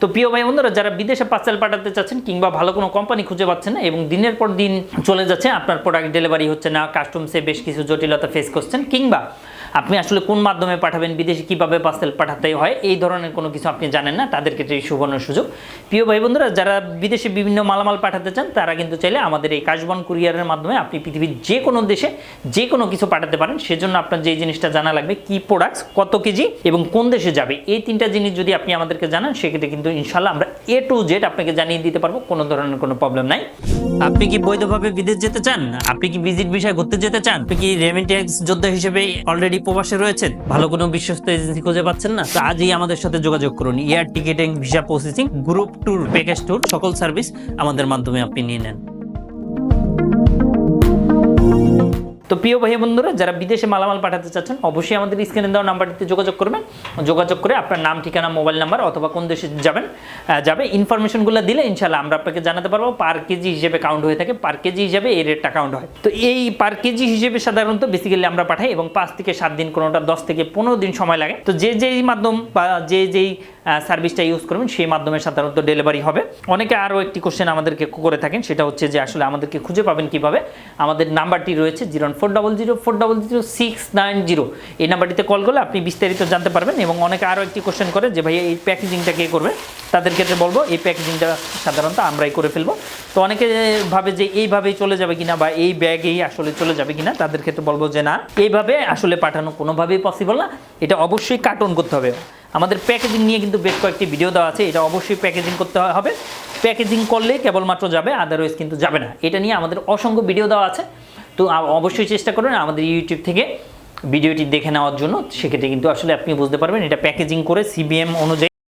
তো প্রিয় ভাই বন্ধুরা, যারা বিদেশে পার্সেল পাঠাতে চাচ্ছেন কিংবা ভালো কোনো কোম্পানি খুঁজে পাচ্ছেন না এবং দিনের পর দিন চলে যাচ্ছে, আপনার প্রোডাক্ট ডেলিভারি হচ্ছে না কাস্টমসে বেশ কিছু জটিলতা ফেস করছেন, কিংবা আপনি আসলে কোন মাধ্যমে পাঠাবেন, বিদেশে কীভাবে পার্সেল পাঠাতে হয়, এই ধরনের কোনো কিছু আপনি জানেন না, তাদের ক্ষেত্রে এই সুবর্ণ সুযোগ। প্রিয় ভাই বন্ধুরা, যারা বিদেশে বিভিন্ন মালামাল পাঠাতে চান, তারা কিন্তু চাইলে আমাদের এই কাশবন কুরিয়ারের মাধ্যমে আপনি পৃথিবীর যে কোনো দেশে যে কোনো কিছু পাঠাতে পারেন, সেজন্য আপনার যে জিনিসটা জানা লাগবে, কি প্রোডাক্টস কত কেজি এবং কোন দেশে যাবে, এই তিনটা জিনিস যদি আপনি আমাদেরকে জানান, সেক্ষেত্রে কিন্তু ইনশাল্লাহ আমরা এ টু জেড আপনাকে জানিয়ে দিতে পারব, কোনো ধরনের কোনো প্রবলেম নাই। আপনি কি বৈধভাবে বিদেশ যেতে চান? আপনি কি ভিজিট বিষয় ঘুরতে যেতে চান? আপনি কি রেমিটেন্স যোদ্ধা হিসেবে অলরেডি প্রবাসে রয়েছেন? ভালো কোনো বিশ্বস্ত এজেন্সি খুঁজে পাচ্ছেন না? তো আজই আমাদের সাথে যোগাযোগ করুন। Air ticketing visa processing group tour package tour সকল সার্ভিস আমাদের মাধ্যমে আপনি নিয়ে নেন। তো প্রিয় ভাই বন্ধুরা, যারা বিদেশে মালামাল পাঠাতে চাচ্ছেন, অবশ্যই আমাদের স্ক্রিনে দেওয়া নাম্বারটিতে যোগাযোগ করবেন। যোগাযোগ করে আপনার নাম, ঠিকানা মোবাইল নাম্বার অথবা কোন দেশে যাবেন যাবে। ইনফরমেশনগুলো দিলে ইনশাল্লাহ আমরা আপনাকে জানাতে পারব পার কেজি হিসেবে কাউন্ট হয়ে থাকে পার কেজি হিসেবে এই রেটটা কাউন্ট হয়। তো এই পার কেজি হিসেবে সাধারণত বেসিক্যালি আমরা পাঠাই এবং পাঁচ থেকে সাত দিন, কোনোটা দশ থেকে পনেরো দিন সময় লাগে। তো যে যেই মাধ্যম বা যে যেই সার্ভিসটা ইউজ করবেন, সেই মাধ্যমে সাধারণত ডেলিভারি হবে। অনেকে আরও একটি কোশ্চেন আমাদেরকে করে থাকেন, সেটা হচ্ছে যে আসলে আমাদেরকে খুঁজে পাবেন কীভাবে? আমাদের নাম্বারটি রয়েছে zero four double zero, four double zero, six nine zero. এই নাম্বারটিতে কল করলে আপনি বিস্তারিত জানতে পারবেন এবং অনেকে আরও একটি কোশ্চেন করে যে ভাই এই প্যাকেজিংটা কে করবে? তাদের ক্ষেত্রে বলব, এই প্যাকেজিংটা সাধারণত আমরাই করে ফেলব। তো অনেকে ভাবে যে, এইভাবেই চলে যাবে কিনা বা এই ব্যাগেই আসলে চলে যাবে কিনা? তাদের ক্ষেত্রে বলব যে, না, এইভাবে আসলে পাঠানো কোনোভাবেই পসিবল না। এটা অবশ্যই কার্টন করতে হবে। আমাদের প্যাকেজিং নিয়ে কিন্তু বেশ কয়েকটি ভিডিও দেওয়া আছে, এটা অবশ্যই প্যাকেজিং করতে হবে। প্যাকেজিং করলে কেবলমাত্র যাবে আদারওয়াইজ কিন্তু যাবে না। এটা নিয়ে আমাদের অসংখ্য ভিডিও দেওয়া আছে, তো অবশ্যই চেষ্টা করুন আমাদের ইউটিউব থেকে ভিডিওটি দেখে নেওয়ার জন্য। সেক্ষেত্রে কিন্তু আসলে আপনি বুঝতে পারবেন, এটা প্যাকেজিং করে সিবিএম অনুযায়ী